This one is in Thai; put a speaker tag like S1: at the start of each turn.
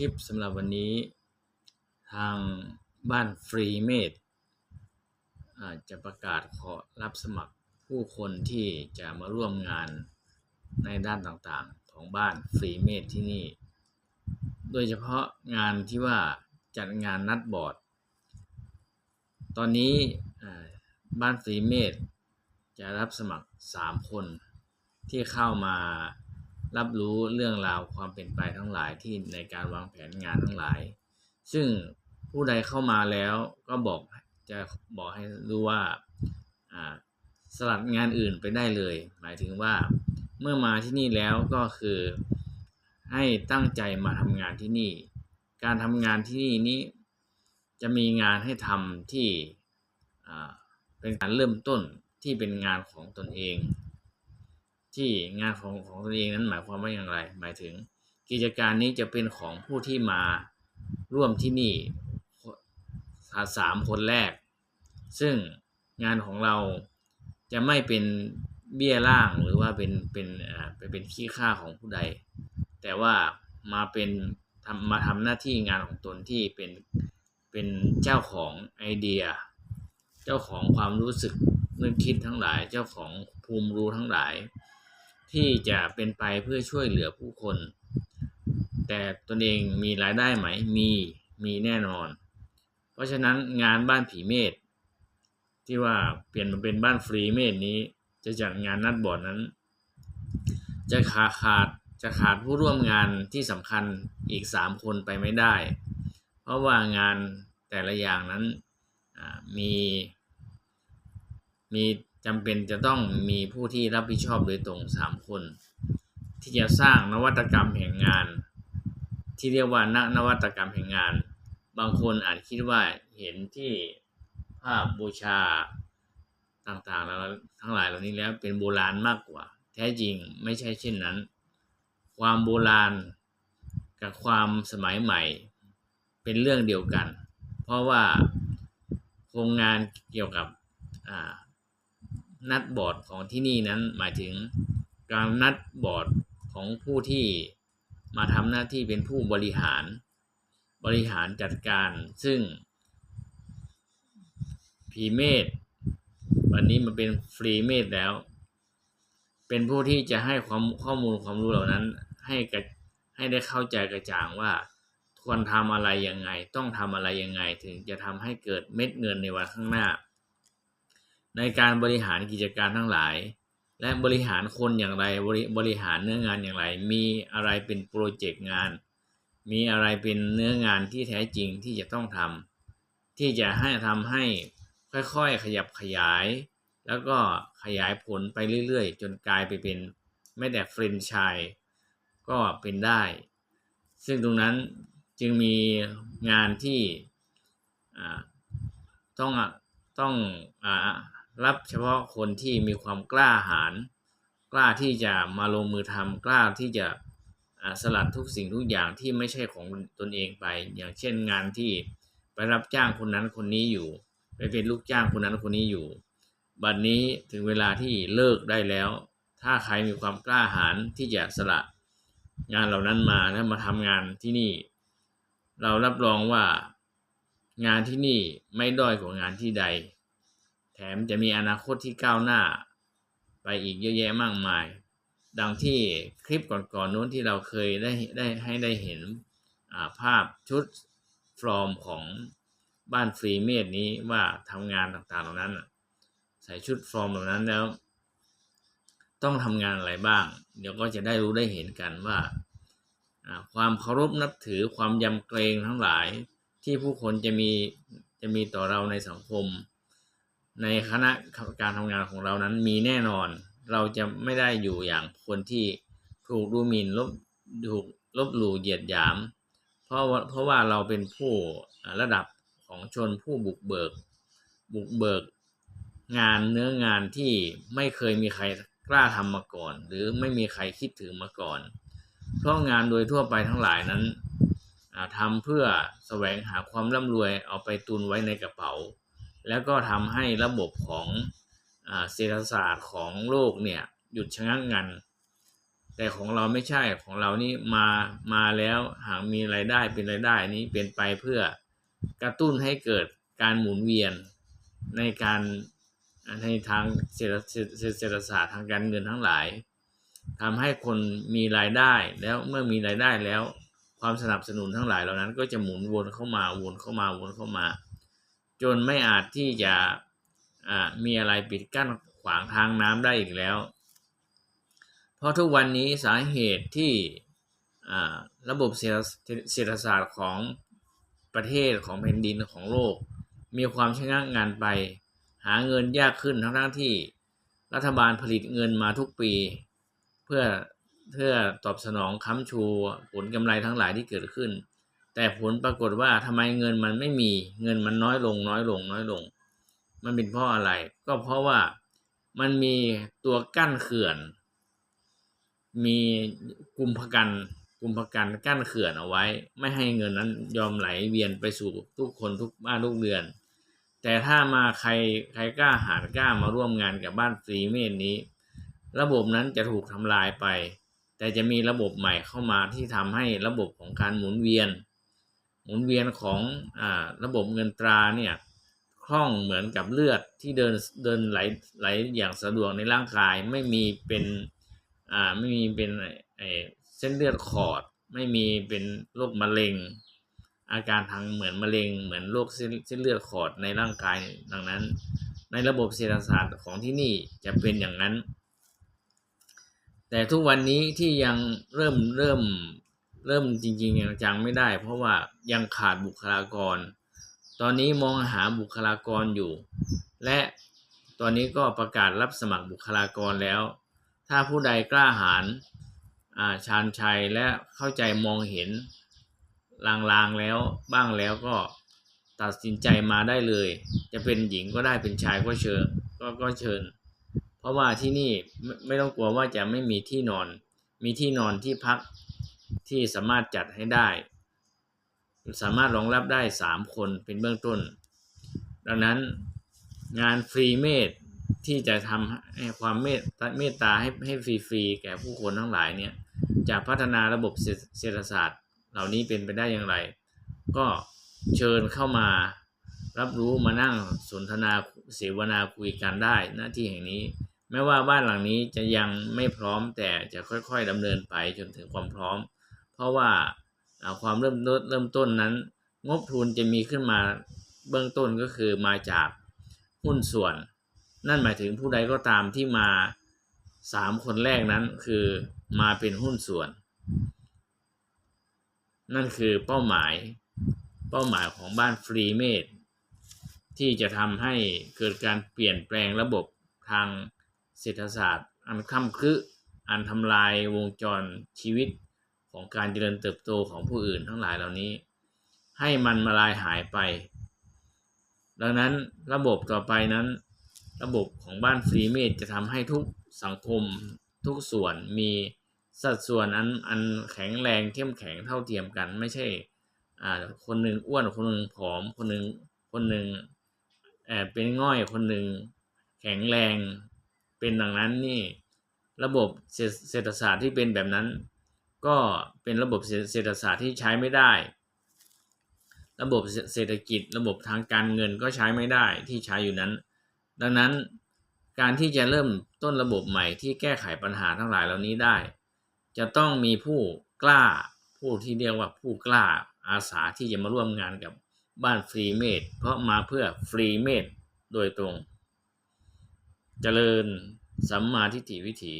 S1: ลิปสำหรับวันนี้ทางบ้านฟรีเมดอาจจะประกาศขอรับสมัครผู้คนที่จะมาร่วมงานในด้านต่างๆของบ้านฟรีเมดที่นี่ โดยเฉพาะงานที่ว่าจัดงานนัดบอร์ด ตอนนี้บ้านฟรีเมดจะรับสมัคร 3 คนที่เข้ามา รับรู้เรื่องราวความเป็นไปทั้งหลายที่ในการวางแผนงานทั้งหลาย ซึ่งผู้ใดเข้ามาแล้วก็บอกจะบอกให้รู้ว่าสลัดงานอื่นไปได้เลย หมายถึงว่าเมื่อมาที่นี่แล้วก็คือให้ตั้งใจมาทำงานที่นี่ การทำงานที่นี่นี้จะมีงานให้ทำที่เป็นการเริ่มต้นที่เป็นงานของตนเอง ที่งานของของตนเองนั้นหมายความว่าอย่างไร หมายถึงกิจการนี้จะเป็นของผู้ที่มาร่วมที่นี่สามคนแรก ซึ่งงานของเราจะไม่เป็นเบี้ยล่างหรือว่าเป็นเป็นอ่าไปเป็นขี้ข้าของผู้ใด แต่ว่ามาเป็นทำมาทำหน้าที่งานของตนที่เป็นเป็นเจ้าของไอเดีย เจ้าของความรู้สึกนึกคิดทั้งหลาย เจ้าของภูมิรู้ทั้งหลาย ที่จะเป็นไปเพื่อช่วยเหลือผู้คน แต่ตนเองมีรายได้ไหม มีมีแน่นอน เพราะฉะนั้นงานบ้านผีเมธที่ว่าเปลี่ยนมาเป็นบ้านฟรีเมธนี้ จะจัดงานนัดบอร์ดนั้น จะขาดขาดจะขาดผู้ร่วมงานที่สำคัญอีกสามคนไปไม่ได้ เพราะว่างานแต่ละอย่างนั้นมีมี จำเป็นจะต้องมีผู้ที่รับผิดชอบโดยตรงสามคน ที่จะสร้างนวัตกรรมแห่งงาน ที่เรียกว่านักนวัตกรรมแห่งงาน บางคนอาจคิดว่าเห็นที่ภาพบูชาต่างๆแล้วทั้งหลายเหล่านี้แล้วเป็นโบราณมากกว่า แท้จริงไม่ใช่เช่นนั้น ความโบราณกับความสมัยใหม่ เป็นเรื่องเดียวกัน เพราะว่าโครงงานเกี่ยวกับ นัดบอร์ดของที่นี่นั้นหมายถึงการนัดบอร์ดของผู้ที่มาทำหน้าที่เป็นผู้บริหาร บริหารจัดการซึ่งพีเมธวันนี้มันเป็นฟรีเมธแล้ว เป็นผู้ที่จะให้ความข้อมูลความรู้เหล่านั้น ให้กให้ได้เข้าใจกระจ่างว่าควรทำอะไรยังไง ต้องทำอะไรยังไง ถึงจะทำให้เกิดเม็ดเงินในวันข้างหน้า ในการบริหารกิจการทั้งหลาย และบริหารคนอย่างไรบริบริหารเนื้องานอย่างไร มีอะไรเป็นโปรเจกต์งาน มีอะไรเป็นเนื้องานที่แท้จริงที่จะต้องทำที่จะให้ทำให้ค่อยๆ ขยับขยาย แล้วก็ขยายผลไปเรื่อยๆ จนกลายไปเป็นไม่แต่เฟรนชายก็เป็นได้ ซึ่งตรงนั้นจึงมีงานที่ต้องต้องอ่า รับเฉพาะคนที่มีความกล้าหาญกล้าที่จะมาลงมือทำกล้าที่จะสลัดทุกสิ่งทุกอย่างที่ไม่ใช่ของตนเองไป อย่างเช่นงานที่ไปรับจ้างคนนั้นคนนี้อยู่ ไปเป็นลูกจ้างคนนั้นคนนี้อยู่ บัดนนี้ถึงเวลาที่เลิกได้แล้ว ถ้าใครมีความกล้าหาญที่จะสละงานเหล่านั้นมาแล้วมาทำงานที่นี่ เรารับรองว่างานที่นี่ไม่ด้อยกว่างานที่ใด ถมจะมีอนาคตที่ก้าวหน้า ไปอีกเยอะแยะมากมาย ดังที่คลิปก่อนๆนู้นที่เราเคยได้ได้ให้ได้เห็นภาพชุดฟอร์มของบ้านฟรีเมดนี้ว่าทำงานต่างๆเหล่านั้น ใส่ชุดฟอร์มเหล่านั้นแล้ว ต้องทำงานอะไรบ้าง เดี๋ยวก็จะได้รู้ได้เห็นกันว่า ความเคารพนับถือความยำเกรงทั้งหลายที่ผู้คนจะมีจะมีต่อเราในสังคม ในคณะการทำงานของเรานั้นมีแน่นอน เราจะไม่ได้อยู่อย่างคนที่ถูกดูหมิ่นลบถูกลบหลู่เหยียดหยาม เพราะว่าเพราะว่าเราเป็นผู้ระดับของชนผู้บุกเบิก บุกเบิกงานเนื้องานที่ไม่เคยมีใครกล้าทำมาก่อน หรือไม่มีใครคิดถึงมาก่อน เพราะงานโดยทั่วไปทั้งหลายนั้นทำเพื่อแสวงหาความร่ำรวยเอาไปตุนไว้ในกระเป๋า แล้วก็ทำให้ระบบของเศรษฐศาสตร์ของโลกเนี่ยหยุดชะงักงัน แต่ของเราไม่ใช่ของเรานี่มามาแล้วหากมีรายได้เป็นรายได้นี้เป็นไปเพื่อกระตุ้นให้เกิดการหมุนเวียนในการในทางเศรษฐเศรษฐศาสตร์ทางการเงินทั้งหลายทำให้คนมีรายได้แล้วเมื่อมีรายได้แล้ว ความสนับสนุนทั้งหลายเหล่านั้นก็จะหมุนวนเข้ามาวนเข้ามาวนเข้ามา จนไม่อาจที่จะมีอะไรปิดกั้นขวางทางน้ำได้อีกแล้ว เพราะทุกวันนี้สาเหตุที่ระบบเศรษฐเศรษฐศาสตร์ของประเทศของแผ่นดินของโลก มีความชะงักงานไป หาเงินยากขึ้นทั้งทั้งที่รัฐบาลผลิตเงินมาทุกปี เพื่อเพื่อตอบสนองค้ำชูผลกำไรทั้งหลายที่เกิดขึ้น แต่ผลปรากฏว่าทำไมเงินมันไม่มีเงินมันน้อยลง น้อยลง น้อยลง มันเป็นเพราะอะไร ก็เพราะว่ามันมีตัวกั้นเขื่อน มีกุมภกันกุมภกันกั้นเขื่อนเอาไว้ ไม่ให้เงินนั้นยอมไหลเวียนไปสู่ทุกคนทุกบ้านทุกเดือน แต่ถ้ามาใครใครกล้าหาญกล้ามาร่วมงานกับบ้านฟรีเมดนี้ ระบบนั้นจะถูกทำลายไป แต่จะมีระบบใหม่เข้ามาที่ทำให้ระบบของการหมุนเวียน มุนเวียนของอระบบเงินตราเนี่ยคล่องเหมือนกับเลือดที่เดินเดินไหลไหลอย่างสะดวกในร่างกายไม่มีเป็นอ่าไม่มีเป็นเส้นเลือดขอด ไม่มีเป็นโรคมะเร็ง อาการทางเหมือนมะเร็ง เหมือนโรคเส้นเส้นเลือดขอดในร่างกายดังนั้น ในระบบเศรษฐศาสตร์ของที่นี่จะเป็นอย่างนั้น แต่ทุกวันนี้ที่ยังเริ่มเริ่ม เริ่มจริงๆอย่างจังไม่ได้ เพราะว่ายังขาดบุคลากร ตอนนี้มองหาบุคลากรอยู่ และตอนนี้ก็ประกาศรับสมัครบุคลากรแล้ว ถ้าผู้ใดกล้าหาญชาญชัยและเข้าใจมองเห็นลางๆแล้วบ้างแล้วก็ตัดสินใจมาได้เลย จะเป็นหญิงก็ได้เป็นชายก็เชิญก็ก็เชิญ เพราะว่าที่นี่ไม่ต้องกลัวว่าจะไม่มีที่นอน มีที่นอนที่พัก ที่สามารถจัดให้ได้ สามารถรองรับได้สามคนเป็นเบื้องต้น ดังนั้นงานฟรีเมดที่จะทำให้ความเมตเมตตาให้ให้ฟรีๆแก่ผู้คนทั้งหลายเนี่ยจะพัฒนาระบบเศรษฐศาสตร์ เหล่านี้เป็นไปได้อย่างไร ก็เชิญเข้ามารับรู้มานั่งสนทนาเสวนาคุยกันได้หน้าที่แห่งนี้ แม้ว่าบ้านหลังนี้จะยังไม่พร้อมแต่จะค่อยๆดำเนินไปจนถึงความพร้อม เพราะว่าความเริ่มเริ่มต้นนั้น งบทุนจะมีขึ้นมาเบื้องต้นก็คือมาจากหุ้นส่วน นั่นหมายถึงผู้ใดก็ตามที่มาสามคนแรกนั้นคือมาเป็นหุ้นส่วน นั่นคือเป้าหมายเป้าหมายของบ้านฟรีเมดที่จะทำให้เกิดการเปลี่ยนแปลงระบบทางเศรษฐศาสตร์ อันค่ำคืออันทำลายวงจรชีวิต ของการเจริญเติบโตของผู้อื่นทั้งหลายเหล่านี้ ให้มันมาลายหายไป ดังนั้นระบบต่อไปนั้น ระบบของบ้านฟรีเมดจะทำให้ทุกสังคมทุกส่วนมีสัดส่วนอันอันแข็งแรงเข้มแข็งเท่าเทียมกัน ไม่ใช่อ่าคนหนึ่งอ้วนคนหนึ่งผอมคนหนึ่งคนหนึ่งเออเป็นง่อยคนหนึ่งแข็งแรงเป็นดังนั้นนี่ ระบบเศรษฐศาสตร์ที่เป็นแบบนั้น ก็เป็นระบบเศรษฐศาสตร์ที่ใช้ไม่ได้ ระบบเศรษฐกิจ ระบบทางการเงินก็ใช้ไม่ได้ที่ใช้อยู่นั้น ดังนั้นการที่จะเริ่มต้นระบบใหม่ที่แก้ไขปัญหาทั้งหลายเหล่านี้ได้ จะต้องมีผู้กล้าผู้ที่เรียกว่าผู้กล้าอาสาที่จะมาร่วมงานกับบ้านฟรีเมดเพราะมาเพื่อฟรีเมดโดยตรงเจริญสัมมาทิฏฐิวิถี